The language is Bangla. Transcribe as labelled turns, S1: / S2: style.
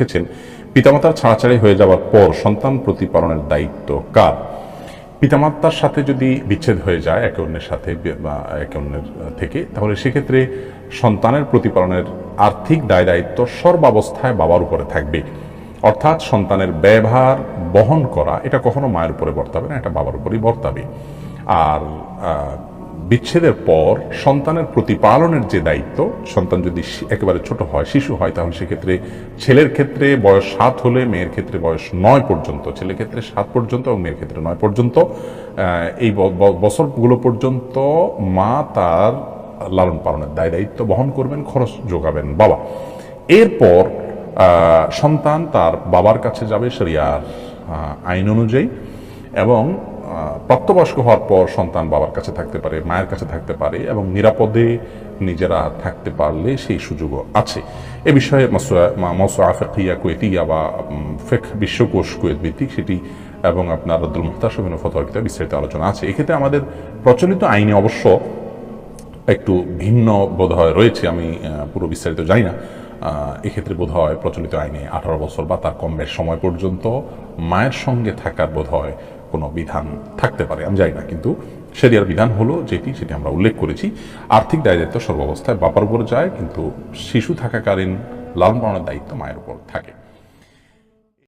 S1: লিখেছেন, পিতামাতার ছাড়াছাড়ি হয়ে যাওয়ার পর সন্তান প্রতিপালনের দায়িত্ব কার? পিতামাতার সাথে যদি বিচ্ছেদ হয়ে যায় একে অন্যের সাথে বি- একে অন্যের থেকে, তাহলে সেক্ষেত্রে সন্তানের প্রতিপালনের আর্থিক দায় দায়িত্ব সর্বাবস্থায় বাবার উপরে থাকবে। অর্থাৎ সন্তানের ব্যবহার বহন করা, এটা কখনো মায়ের উপরে বর্তাবে না, এটা বাবার উপরেই বর্তাবে। আর বিচ্ছেদের পর সন্তানের প্রতিপালনের যে দায়িত্ব সন্তান যদি একেবারে ছোট হয় শিশু হয় তাহলে সেক্ষেত্রে ছেলের ক্ষেত্রে বয়স সাত হলে মেয়ের ক্ষেত্রে বয়স নয় পর্যন্ত ছেলের ক্ষেত্রে সাত পর্যন্ত এবং মেয়ের ক্ষেত্রে নয় পর্যন্ত এই বছরগুলো পর্যন্ত মা তার লালন পালনের দায় দায়িত্ব বহন করবেন খরচ যোগাবেন বাবা। এরপর সন্তান তার বাবার কাছে যাবে শরিয়ার আহ, আইন অনুযায়ী এবং প্রাপ্তবয়স্ক হওয়ার পর সন্তান বাবার কাছে থাকতে পারে, মায়ের কাছে থাকতে পারে এবং নিরাপদে নিজেরা থাকতে পারলে সেই সুযোগও আছে। এ বিষয়ে মৌসুয়া ফেকিয়া কুয়েতিয়া বা ফেক বিশ্বকোষ কুয়েত ভিত্তিক সেটি এবং আপনার আব্দুল মুহতাসবিন ফতোয়ার বিস্তারিত আলোচনা আছে। এক্ষেত্রে আমাদের প্রচলিত আইনে অবশ্য একটু ভিন্ন বোধ হয় রয়েছে, আমি পুরো বিস্তারিত জানি না। এক্ষেত্রে বোধ হয় প্রচলিত আইনে আঠারো বছর বা তার কম সময় পর্যন্ত মায়ের সঙ্গে থাকার বোধ হয় কোনো বিধান থাকতে পারে, আমি জানি না, কিন্তু সেরিয়ার বিধান হলো যেটি, সেটি আমরা উল্লেখ করেছি। আর্থিক দায় দায়িত্ব সর্বাবস্থায় বাবার উপর যায়, কিন্তু শিশু থাকাকালীন লালন পালনের দায়িত্ব মায়ের উপর থাকে।